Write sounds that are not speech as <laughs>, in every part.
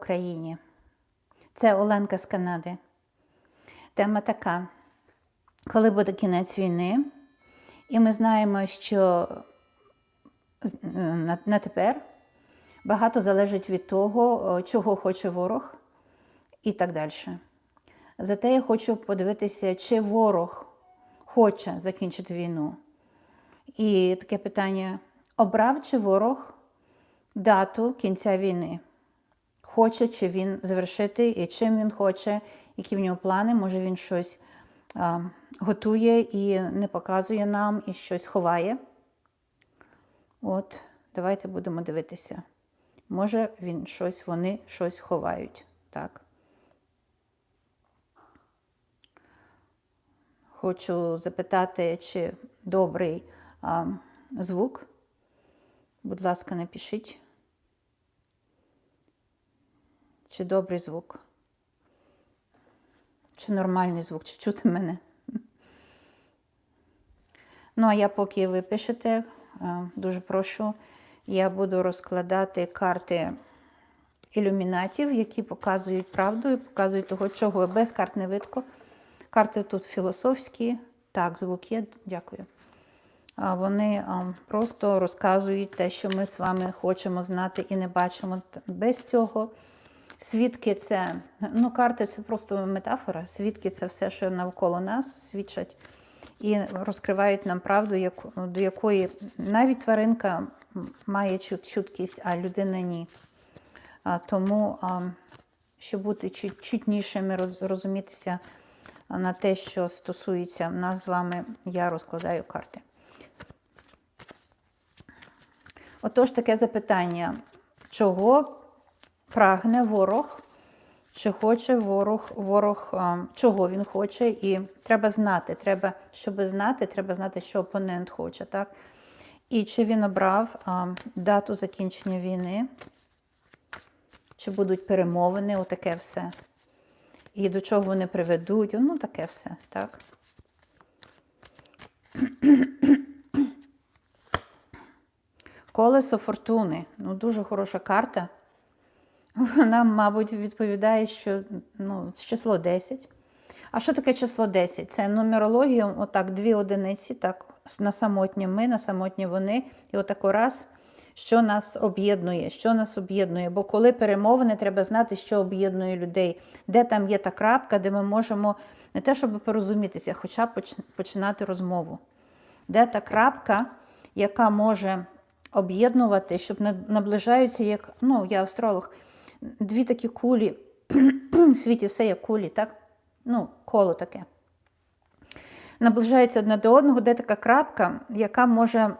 Україні. Це Оленка з Канади. Тема така: коли буде кінець війни, і ми знаємо, що на, тепер багато залежить від того, чого хоче ворог і так далі. Зате я хочу подивитися, чи ворог хоче закінчити війну. І таке питання: обрав чи ворог дату кінця війни? Хоче чи він завершити, і чим він хоче, які в нього плани, може він щось а, готує і не показує нам, і щось ховає. От, давайте будемо дивитися. Може, він щось, вони щось ховають. Так. Хочу запитати, чи добрий а, звук. Будь ласка, напишіть. Чи добрий звук? Чи нормальний звук, чи чути мене? Ну, а я поки ви пишете, е, дуже прошу, я буду розкладати карти ілюмінатів, які показують правду і показують того, чого без карт не видко. Карти тут філософські, так, звук є, дякую. Вони просто розказують те, що ми з вами хочемо знати і не бачимо. Без цього свідки це, ну, карти це просто метафора. Свідки це все, що навколо нас свідчать і розкривають нам правду, до якої навіть тваринка має чуткість, а людина ні. Тому, щоб бути чутнішими, розумітися на те, що стосується нас з вами, я розкладаю карти. Отож, таке запитання: чого прагне ворог? Чи хоче ворог, ворог, чого він хоче, і треба знати. Треба, щоб знати, треба знати, що опонент хоче, так? І чи він обрав а, дату закінчення війни, чи будуть перемовини, отаке все. І до чого вони приведуть, ну таке все, так? Колесо фортуни. Ну, дуже хороша карта. Вона, мабуть, відповідає, що ну, число 10. А що таке число 10? Це нумерологія, отак, дві одиниці, так, на самотні ми, на самотні вони. І отако раз, що нас об'єднує, що нас об'єднує. Бо коли перемовини, треба знати, що об'єднує людей, де там є та крапка, де ми можемо не те, щоб порозумітися, хоча б починати розмову. Де та крапка, яка може об'єднувати, щоб на- наближаються, як, ну, я астролог, дві такі кулі, <clears throat> в світі все як кулі, так? Ну, коло таке. Наближаються одне до одного, де така крапка, яка може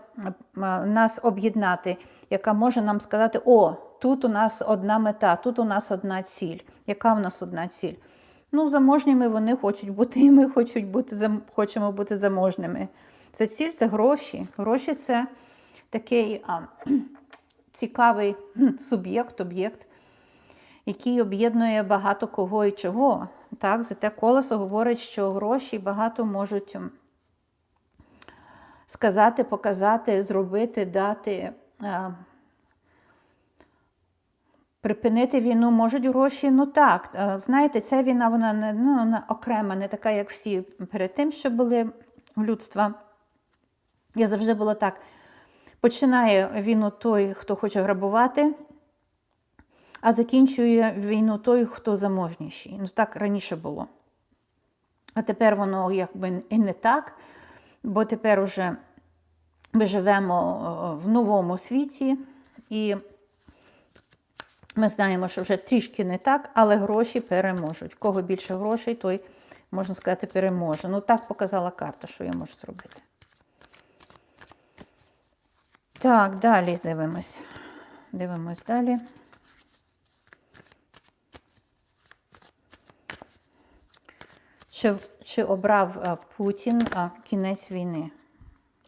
нас об'єднати, яка може нам сказати: о, тут у нас одна мета, тут у нас одна ціль. Яка в нас одна ціль? Ну, заможніми вони хочуть бути, і ми хочуть бути, хочемо бути заможними. Це ціль це гроші. Гроші це такий а, <clears throat> цікавий суб'єкт, об'єкт, який об'єднує багато кого і чого. Так, зате колесо говорить, що гроші багато можуть сказати, показати, зробити, дати. Припинити війну можуть гроші. Ну так, знаєте, ця війна вона не ну, вона окрема, не така, як всі перед тим, що були у людства. Я завжди було так. Починає війну той, хто хоче грабувати, закінчує війну той, хто заможніший. Ну так раніше було. А тепер воно якби і не так, бо тепер уже ми живемо е, в новому світі, і ми знаємо, що вже трішки не так, але гроші переможуть. Кого більше грошей, той, можна сказати, переможе. Ну так показала карта, що я можу зробити. Так, далі дивимось. Дивимось далі. Чи, чи обрав Путін кінець війни?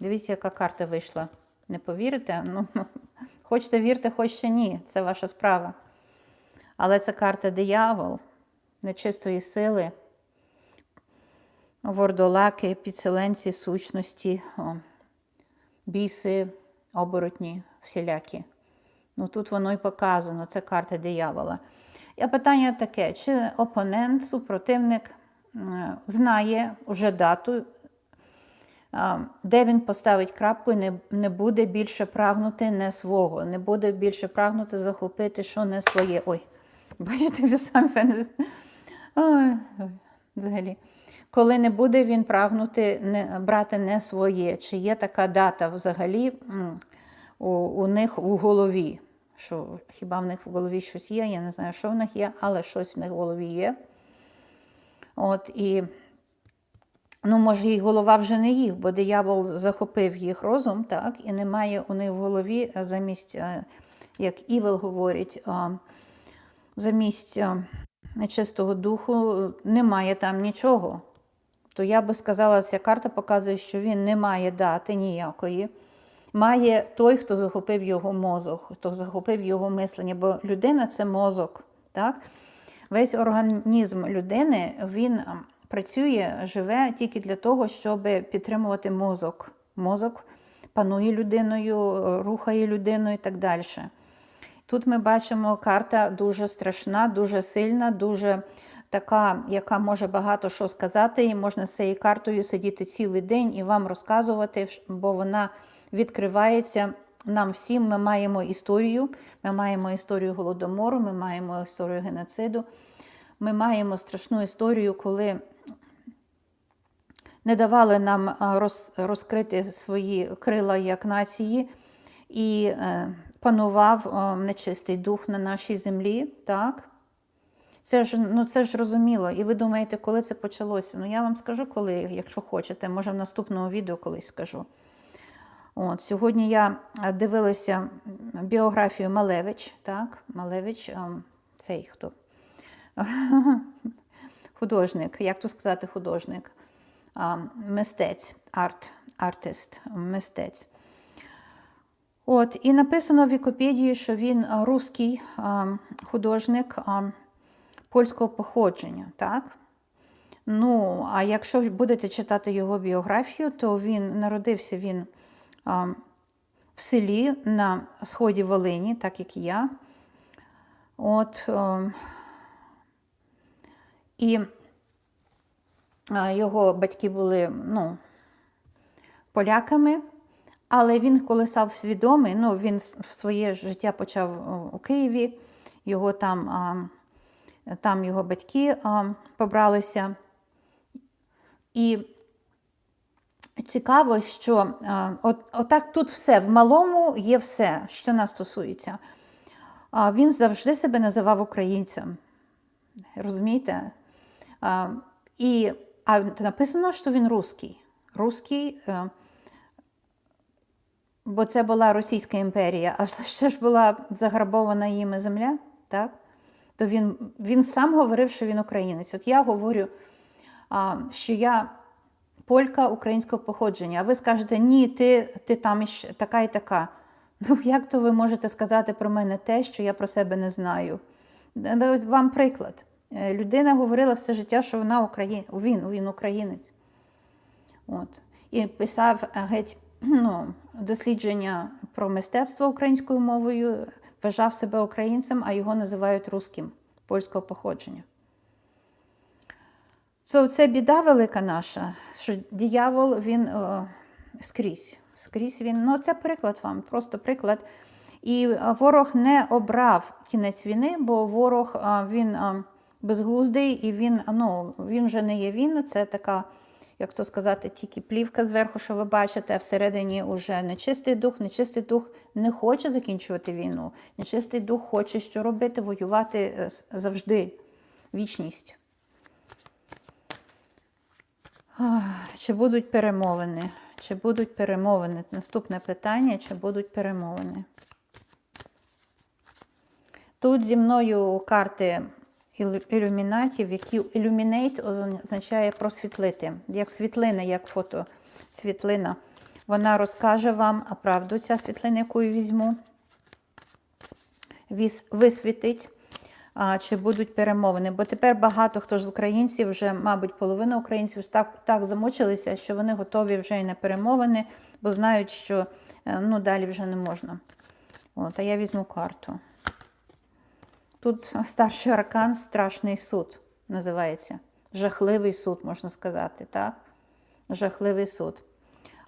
Дивіться, яка карта вийшла. Не повірите? Ну, <laughs> хочете вірте, хочете ні. Це ваша справа. Але це карта диявол, нечистої сили, вордолаки, підселенці, сущності, о, біси, оборотні, всілякі. Ну тут воно і показано, це карта диявола. І питання таке: чи опонент, супротивник знає вже дату, де він поставить крапку і не, не буде більше прагнути не свого, не буде більше прагнути захопити, що не своє. Ой, <laughs> самі фен- Ой, ой, взагалі. Коли не буде він прагнути не, брати не своє, чи є така дата взагалі у, у них у голові? Що хіба в них в голові щось є? Я не знаю, що в них є, але щось в них в голові є. От і ну, може, їх голова вже не їх, бо диявол захопив їх розум, так, і немає у них в голові е, замість, е, як Івел говорить, замість а, нечистого духу немає там нічого. То я би сказала, ця карта показує, що він не має дати ніякої. Має той, хто захопив його мозок, хто захопив його мислення, бо людина це мозок. Так? Весь організм людини він працює, живе тільки для того, щоб підтримувати мозок. Мозок панує людиною, рухає людиною і так далі. Тут ми бачимо, карта дуже страшна, дуже сильна, дуже така, яка може багато що сказати, і можна з цією картою сидіти цілий день і вам розказувати, бо вона відкривається нам всім. Ми маємо історію, ми маємо історію голодомору, ми маємо історію геноциду. Ми маємо страшну історію, коли не давали нам роз, розкрити свої крила як нації, і е, панував нечистий дух на нашій землі. так? Це ж, ну, це ж розуміло. І ви думаєте, коли це почалося? Ну, я вам скажу, коли, якщо хочете, може в наступному відео колись скажу. От, Сьогодні я е, дивилася біографію Малевич. так? Малевич, е, цей хто? <laughs> художник, як то сказати, художник, мистець, арт, артист, мистець. От, і написано в Вікіпедії, що він а, русський художник польського походження. так? Ну, а якщо будете читати його біографію, то він народився він в селі на сході Волині, так як я. От, і його батьки були ну, поляками, але він, коли став свідомий, ну, він своє життя почав у Києві, його там, там його батьки побралися. І цікаво, що а, от, отак тут все, в малому є все, що нас стосується. Він завжди себе називав українцем. Розумієте? І, а написано, що він русський. Русський, е, бо це була Російська імперія, а <laughs> ще ж була заграбована їм земля, так? То він, він сам говорив, що він українець. От я говорю, що я полька українського походження, а ви скажете, ні, ти, ти там така і така. Ну, як то ви можете сказати про мене те, що я про себе не знаю? Вам приклад. Е, Людина говорила все життя, що вона Україн... він, він українець. От. І писав е, геть <clears throat> ну, дослідження про мистецтво українською мовою, вважав себе українцем, а його називають русським польського походження. So, це біда велика наша, що диявол він о, скрізь. Скрізь він, ну це приклад вам, просто приклад. І ворог не обрав кінець війни, бо ворог він безглуздий і він, ну, він вже не є він. Це така, як то сказати, тільки плівка зверху, що ви бачите, а всередині вже нечистий дух, нечистий дух не хоче закінчувати війну. Нечистий дух хоче що робити, воювати е, завжди, вічність. Чи будуть перемовини? Чи будуть перемовини? Наступне питання: чи будуть перемовини? Тут зі мною карти ілю- ілюмінатів, які illuminate означає просвітлити. Як світлина, як фото світлина. Вона розкаже вам а правду, ця світлина, яку я візьму, висвітить, чи будуть перемовини. Бо тепер багато хто з українців, вже, мабуть, половина українців так, так замучилися, що вони готові вже і на перемовини, бо знають, що е, ну, далі вже не можна. От, а я візьму карту. Тут старший аркан страшний суд називається. Жахливий суд, можна сказати, так? Жахливий суд.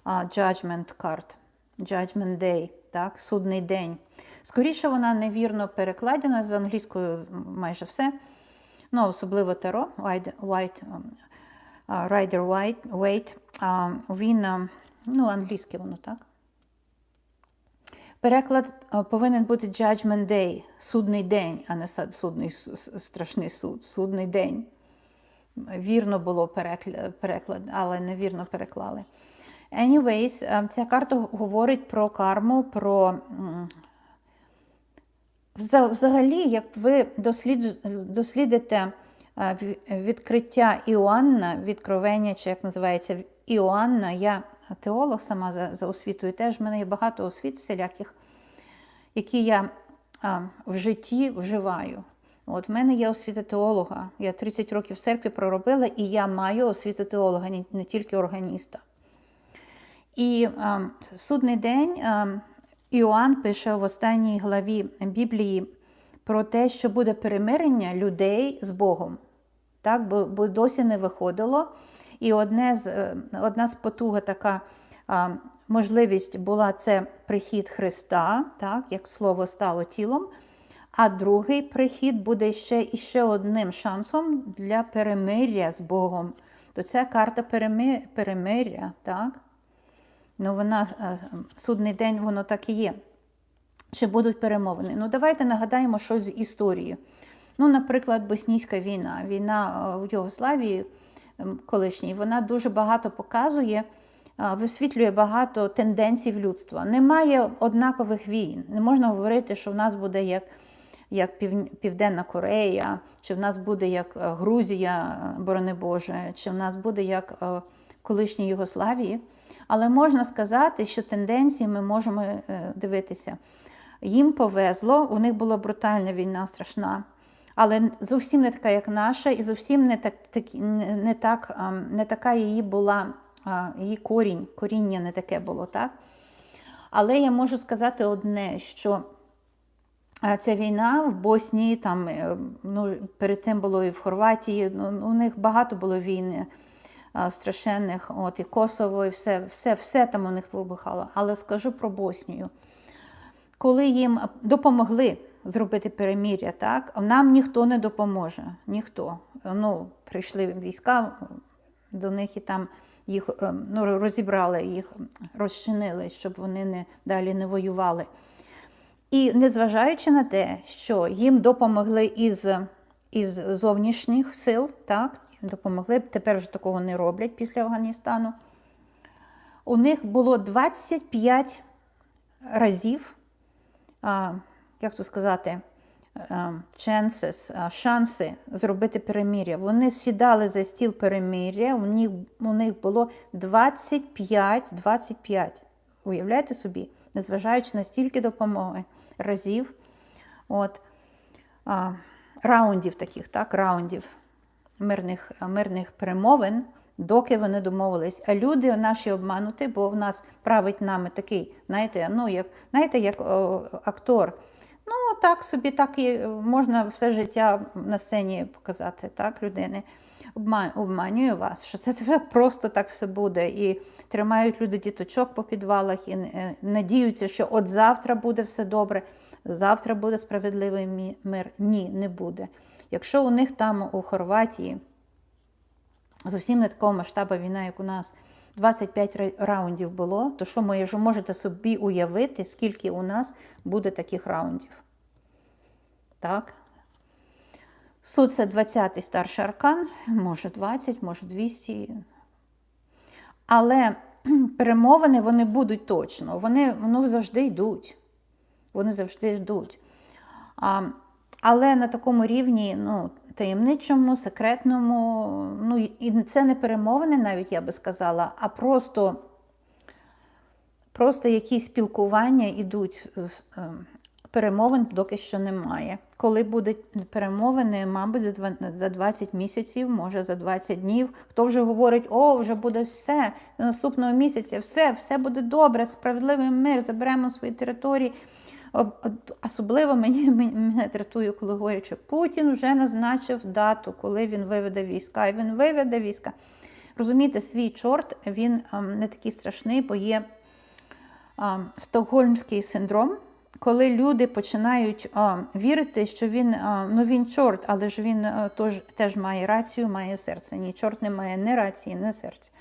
А, Judgment card. Judgment Day, так? Судний день. Скоріше вона невірно перекладена з англійською майже все. Ну, особливо Таро, White, White, um, Rider White, Waite. А, Він, ну, англійське воно так. Переклад повинен бути Judgment Day, судний день, а не судний страшний суд, судний день. Вірно було переклад, але невірно переклали. Anyways, е, ця карта говорить про карму, про взагалі, як ви дослідите е, відкриття Іоанна, відкровення, чи як називається Іоанна, я теолог сама за, за освітою теж, в мене є багато освіт всіляких, які я в житті вживаю. От в мене є освіта теолога. Я 30 років в церкві проробила, і я маю освіту теолога, не, не тільки органіста. І а, судний день а, Іоанн пише в останній главі Біблії про те, що буде перемирення людей з Богом. Так, бо, бо досі не виходило. І одне з, е, одна з потуга така а, можливість була це прихід Христа, так, як слово стало тілом. А другий прихід буде ще і ще одним шансом для перемиря з Богом. То це карта перемиря, так? Ну, вона е, судний день, воно так і є. Чи будуть перемовини? Ну, давайте нагадаємо щось з історії. Ну, наприклад, Боснійська війна. Війна е, в Югославії ем, колишній, вона дуже багато показує, е, висвітлює багато тенденцій в людства. Немає однакових війн. Не можна говорити, що в нас буде як, як Південна Корея, чи в нас буде як е, Грузія, е, борони Боже, чи в нас буде як е, колишній Югославії. Але можна сказати, що тенденції ми можемо е, дивитися. Їм повезло, у них була брутальна війна страшна, але зовсім не така, як наша, і зовсім не так, такі- не, так, не така її була, її корінь, коріння не таке було, так? Але я можу сказати одне, що ця війна в Боснії, там, е, ну, перед тим було і в Хорватії, ну, у них багато було війни страшенних, от, і Косово, і все, все, все там у них вибухало. Але скажу про Боснію. Коли їм допомогли зробити перемір'я, так, нам ніхто не допоможе. Ніхто. Ну, прийшли війська до них і там їх е, ну, розібрали, їх розчинили, щоб вони не, далі не воювали. І незважаючи на те, що їм допомогли із, із зовнішніх сил, так, допомогли, тепер вже такого не роблять після Афганістану. У них було 25 разів, як то сказати, chances, шанси зробити перемир'я. Вони сідали за стіл перемир'я, у них, у них було 25, 25. Уявляєте собі, незважаючи на стільки допомоги разів, от, а, раундів таких, так, раундів мирних, мирних перемовин, доки вони домовились. А люди наші обмануті, бо в нас править нами такий, знаєте, ну, як, знаєте, як о, актор. Ну, так собі, так і можна все життя на сцені показати, так, людини. Обман, обманює вас, що це, це просто так все буде. І тримають люди діточок по підвалах і е, надіються, що от завтра буде все добре, завтра буде справедливий мир. Ні, не буде. Якщо у них там у Хорватії зовсім не такого масштабу війна, як у нас, 25 раундів було, то що ви ж можете собі уявити, скільки у нас буде таких раундів? Так? Суд це 20-й старший аркан, може 20, може 200. Але <clears throat> перемовини вони будуть точно, вони ну, завжди йдуть. Вони завжди йдуть. А, але на такому рівні ну, таємничому, секретному, ну і це не перемовини, навіть я би сказала, а просто, просто якісь спілкування йдуть. з, е, Перемовин доки що немає. Коли будуть перемовини, мабуть, за 20 місяців, може за 20 днів. Хто вже говорить, о, вже буде все наступного місяця, все, все буде добре, справедливий мир, заберемо свої території. Особливо <laughs> мені, мене дратує, коли говорять, що Путін вже назначив дату, коли він виведе війська. І він виведе війська. Розумієте, свій чорт він ем, не такий страшний, бо є ем, стокгольмський синдром, коли люди починають ем, вірити, що він, ем, ну він чорт, але ж він е, тож, теж має рацію, має серце. Ні, чорт не має ні рації, ні серця.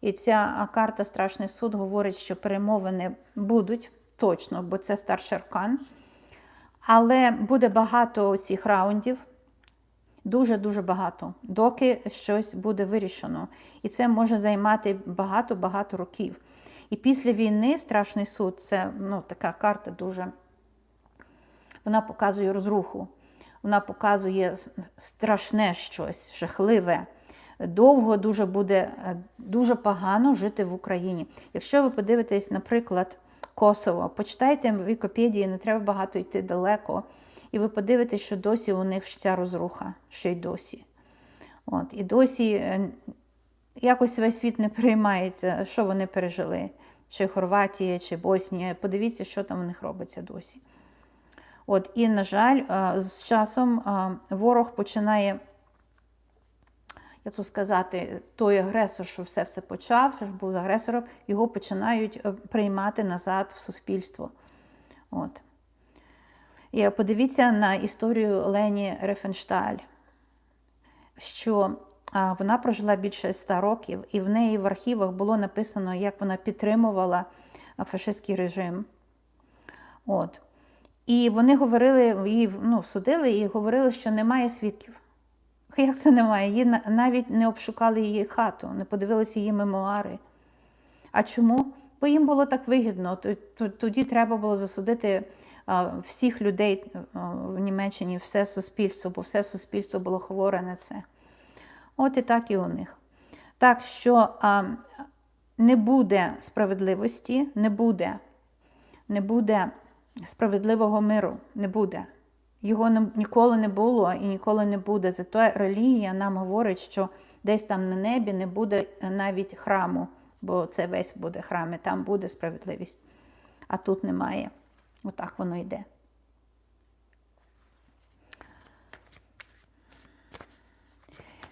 І ця карта Страшний суд говорить, що перемовини будуть точно, бо це старший аркан. Але буде багато цих раундів, дуже-дуже багато, доки щось буде вирішено. І це може займати багато-багато років. І після війни страшний суд це ну, така карта дуже. Вона показує розруху, вона показує страшне щось, жахливе. Довго дуже буде е, дуже погано жити в Україні. Якщо ви подивитесь, наприклад, Косово, почитайте в Вікіпедії, не треба багато йти далеко. І ви подивитесь, що досі у них ця розруха, ще й досі. От, і досі е, якось весь світ не переймається, що вони пережили, чи Хорватія, чи Боснія. Подивіться, що там у них робиться досі. От, і, на жаль, е, з часом е, ворог починає, як то сказати, той агресор, що все все почав, що був агресором, його починають е, приймати назад в суспільство. От. І подивіться на історію Лені Рефеншталь, що вона прожила більше ста років, і в неї в архівах було написано, як вона підтримувала фашистський режим. От. І вони говорили, її ну, судили і говорили, що немає свідків. <laughs> Як це немає? Її навіть не обшукали її хату, не подивилися її мемуари. А чому? Бо їм було так вигідно. Т- Тоді треба було засудити всіх людей в Німеччині, все суспільство, бо все суспільство було хворе на це. От і так і у них. Так що не буде справедливості, не буде, не буде справедливого миру, не буде. Його не, ніколи не було і ніколи не буде. Зато релігія нам говорить, що десь там на небі не буде навіть храму, бо це весь буде храм, і там буде справедливість. А тут немає. Отак воно йде.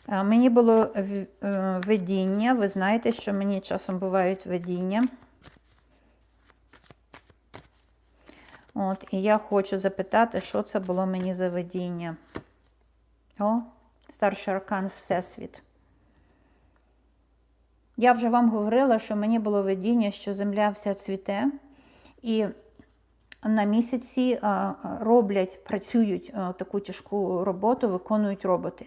Е, Мені було е, видіння. Ви знаєте, що мені часом бувають видіння. От, і я хочу запитати, що це було мені за видіння. О, старший аркан Всесвіт. Я вже вам говорила, що мені було видіння, що земля вся цвіте, і на місяці роблять, працюють таку тяжку роботу, виконують роботи.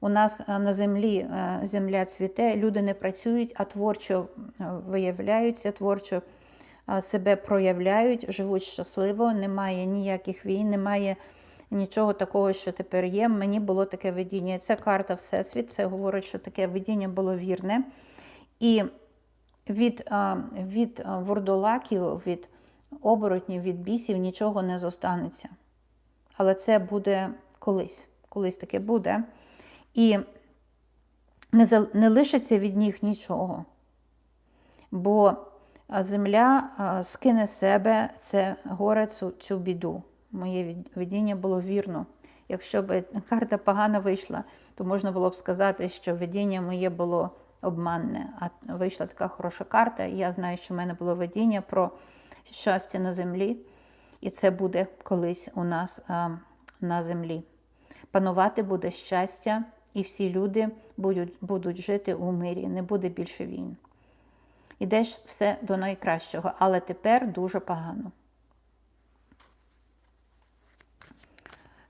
У нас на землі земля цвіте, люди не працюють, а творчо виявляються, творчо себе проявляють, живуть щасливо, немає ніяких війн, немає нічого такого, що тепер є. Мені було таке видіння. Це карта Всесвіт, це говорить, що таке видіння було вірне. І від, від а, вурдолаків, від оборотнів, від бісів нічого не зостанеться. Але це буде колись, колись таке буде. І не, не лишиться від них нічого. Бо а, земля скине себе це горе, цю, цю біду. Моє видіння було вірно. Якщо б карта погано вийшла, то можна було б сказати, що видіння моє було обманне. А вийшла така хороша карта. Я знаю, що в мене було видіння про щастя на землі, і це буде колись у нас а, на землі. Панувати буде щастя, і всі люди будуть, будуть жити у мирі, не буде більше війн. Іде ж все до найкращого, але тепер дуже погано.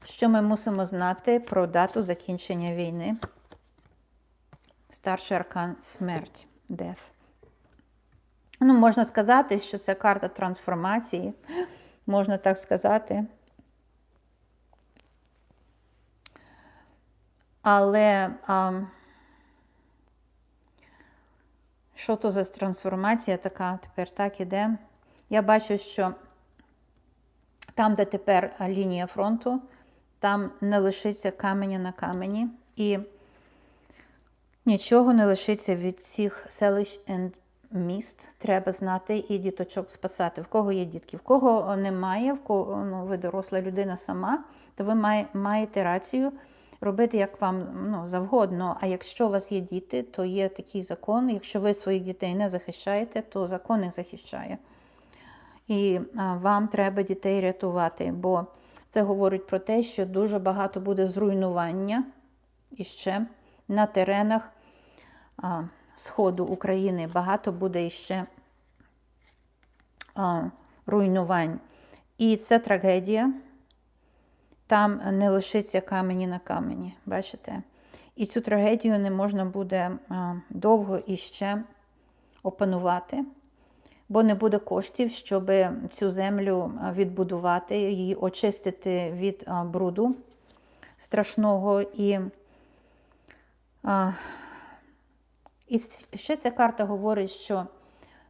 Що ми мусимо знати про дату закінчення війни? Старший аркан смерть, Death. Ну, можна сказати, що це карта трансформації, можна так сказати. Але а, що то за трансформація така тепер так іде? Я бачу, що там, де тепер лінія фронту, там не лишиться каменя на камені, і нічого не лишиться від цих селищ and міст, треба знати і діточок спасати. В кого є дітки, в кого немає, в кого ну, ви доросла людина сама, то ви має, маєте рацію робити як вам ну, завгодно. А якщо у вас є діти, то є такий закон. Якщо ви своїх дітей не захищаєте, то закон їх захищає. І вам треба дітей рятувати, бо це говорить про те, що дуже багато буде зруйнування іще на теренах а, Сходу України. Багато буде іще а, руйнувань. І це трагедія. Там не лишиться камені на камені. Бачите? І цю трагедію не можна буде а, довго іще опанувати бо не буде коштів, щоб цю землю відбудувати, її очистити від бруду страшного. І, і ще ця карта говорить, що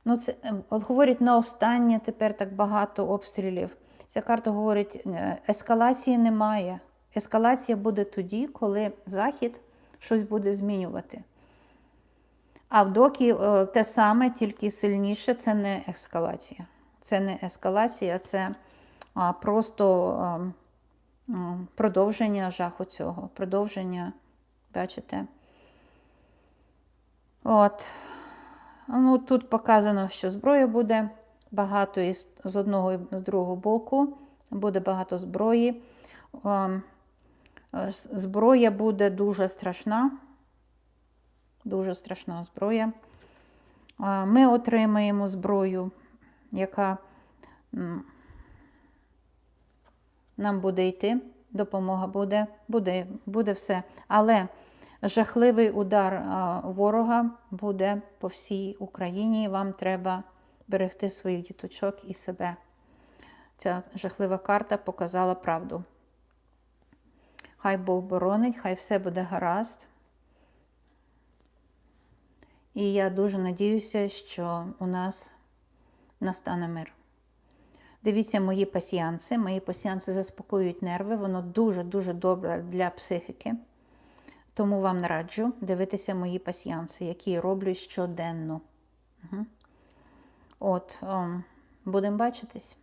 ну, це, говорить на останнє тепер так багато обстрілів. Ця карта говорить, е, ескалації немає. Ескалація буде тоді, коли Захід щось буде змінювати. А доки е, те саме, тільки сильніше, це не ескалація. Це не ескалація, це просто продовження жаху цього. Продовження, бачите? От. Ну, Тут показано, що зброя буде багато із, з одного і з другого боку. Буде багато зброї. Е, зброя буде дуже страшна. Дуже страшна зброя. Ми отримаємо зброю, яка нам буде йти, допомога буде, буде, буде все. Але жахливий удар ворога буде по всій Україні. Вам треба берегти своїх діточок і себе. Ця жахлива карта показала правду. Хай Бог боронить, хай все буде гаразд. І я дуже надіюся, що у нас настане мир. Дивіться мої пасіянси. Мої пасіянси заспокоюють нерви, воно дуже-дуже добре для психіки. Тому вам раджу дивитися мої пасіянси, які я роблю щоденно. Угу. От, будемо бачитись.